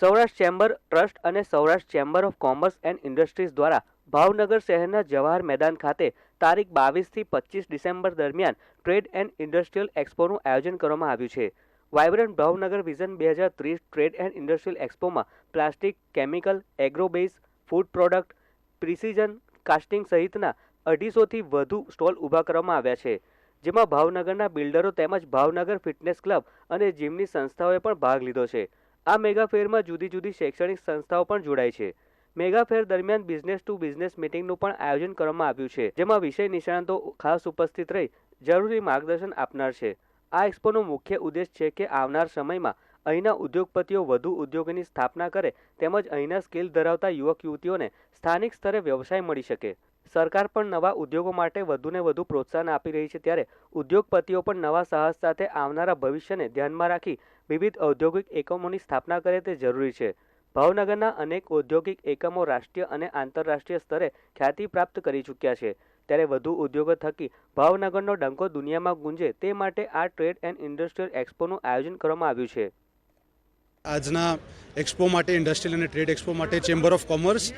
Saurashtra chamber trust અને Saurashtra chamber of commerce and industries દ્વારા ભાવનગર શહેરના જવાહર મેદાન ખાતે તારીખ બાવીસથી પચીસ ડિસેમ્બર દરમિયાન ટ્રેડ એન્ડ ઇન્ડસ્ટ્રીયલ એક્સપોનું આયોજન કરવામાં આવ્યું છે. વાયબ્રન્ટ ભાવનગર વિઝન બે હજાર ત્રીસ trade and industrial એક્સપોમાં plastic, chemical, agrobase, food product, precision, casting સહિતના અઢીસોથી વધુ સ્ટોલ ઊભા કરવામાં આવ્યા છે, જેમાં ભાવનગરના બિલ્ડરો તેમજ ભાવનગર ફિટનેસ ક્લબ અને જીમની સંસ્થાઓએ પણ ભાગ લીધો છે. આ મેગા ફેરમાં જુદી જુદી શૈક્ષણિક સંસ્થાઓ પણ જોડાય છે. મેગા ફેર દરમિયાન બિઝનેસ ટુ બિઝનેસ મિટિંગનું પણ આયોજન કરવામાં આવ્યું છે, જેમાં વિષય નિષ્ણાતો ખાસ ઉપસ્થિત રહી જરૂરી માર્ગદર્શન આપનાર છે. આ એક્સપોનો મુખ્ય ઉદ્દેશ છે કે આવનાર સમયમાં અહીંના ઉદ્યોગપતિઓ વધુ ઉદ્યોગોની સ્થાપના કરે તેમજ અહીંના સ્કિલ ધરાવતા યુવક યુવતીઓને સ્થાનિક સ્તરે વ્યવસાય મળી શકે. સરકાર પણ નવા ઉદ્યોગો માટે વધુને વધુ પ્રોત્સાહન આપી રહી છે ત્યારે ઉદ્યોગપતિઓ પણ નવા સાહસ સાથે આવનારા ભવિષ્યને ધ્યાનમાં રાખી વિવિધ ઔદ્યોગિક એકમોની સ્થાપના કરે તે જરૂરી છે. ભાવનગરના અનેક ઔદ્યોગિક એકમો રાષ્ટ્રીય અને આંતરરાષ્ટ્રીય સ્તરે ખ્યાતિ પ્રાપ્ત કરી ચૂક્યા છે. ત્યારે વધુ ઉદ્યોગો થકી ભાવનગરનો ડંકો દુનિયામાં ગુંજે તે માટે આ ટ્રેડ એન્ડ ઇન્ડસ્ટ્રીયલ એક્સપોનું આયોજન કરવામાં આવ્યું છે. આજના એક્સપો માટે, ઇન્ડસ્ટ્રીયલ અને ટ્રેડ એક્સપો માટે chamber of commerce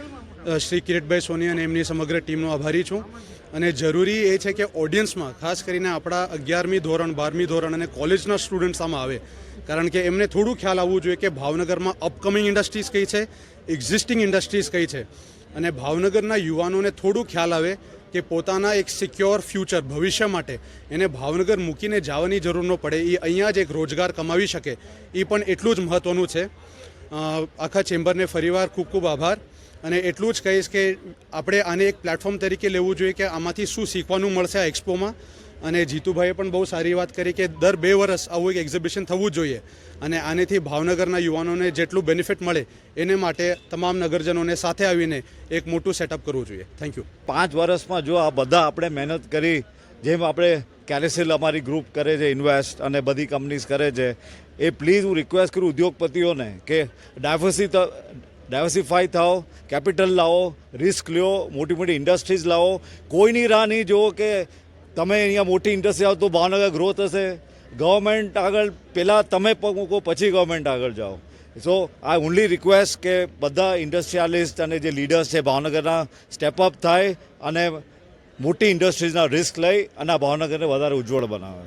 Shri Kiritbhai Soni અને એમની સમગ્ર ટીમનો આભારી છું. અને જરૂરી એ છે કે ઓડિયન્સમાં, ખાસ કરીને આપણા અગિયારમી ધોરણ, બારમી ધોરણ અને કોલેજના સ્ટુડન્ટ્સ આમાં આવે. કારણ કે એમને થોડું ખ્યાલ આવવું જોઈએ કે ભાવનગરમાં અપકમિંગ ઇન્ડસ્ટ્રીઝ કઈ છે એક્ઝિસ્ટિંગ ઇન્ડસ્ટ્રીઝ કઈ છે. અને ભાવનગરના યુવાનોને થોડું ખ્યાલ આવે કે પોતાના એક સિક્યોર ફ્યુચર ભવિષ્ય માટે એને ભાવનગર મૂકીને જવાની જરૂર ન પડે. એ અહીંયા જ એક રોજગાર કમાવી શકે. એ પણ એટલું જ મહત્ત્વનું છે. આખા ચેમ્બરને ફરીવાર ખૂબ ખૂબ આભાર. અને એટલું જ કહીશ કે આપણે આને એક પ્લેટફોર્મ તરીકે લેવું જોઈએ કે આમાંથી શું શીખવાનું મળશે આ એક્સપોમાં. અને જીતુભાઈએ પણ બહુ સારી વાત કરી કે દર બે વર્ષ આવું એક એક્ઝિબિશન થવું જોઈએ. અને આનેથી ભાવનગરના યુવાનોને જેટલું બેનિફિટ મળે એને માટે તમામ નગરજનોને સાથે આવીને એક મોટું સેટઅપ કરવું જોઈએ. થેન્ક યુ પાંચ વર્ષમાં જો આ બધા આપણે મહેનત કરી જેમ આપણે કેરેસેલ અમારી ગ્રુપ કરે છે ઇન્વેસ્ટ અને બધી કંપનીઝ કરે છે, એ પ્લીઝ હું રિક્વેસ્ટ કરું ઉદ્યોગપતિઓને કે ડાયવર્સી ડાયવર્સિફાઈ થાઓ કેપિટલ લાવો રિસ્ક લ્યો, મોટી મોટી ઇન્ડસ્ટ્રીઝ લાવો. કોઈની રાહ નહીં જુઓ કે તમે અહીંયા મોટી ઇન્ડસ્ટ્રી આવો તો ભાવનગર ગ્રોથ હશે. ગવર્મેન્ટ આગળ પહેલાં તમે પગ મૂકો, પછી ગવર્મેન્ટ આગળ જાઓ. સો આઈ ઓનલી રિક્વેસ્ટ કે બધા ઇન્ડસ્ટ્રીયાલિસ્ટ અને જે લીડર્સ છે, ભાવનગરના સ્ટેપ અપ થાય અને મોટી ઇન્ડસ્ટ્રીઝના રિસ્ક લઈ અને આ ભાવનગરને વધારે ઉજ્જવળ બનાવે.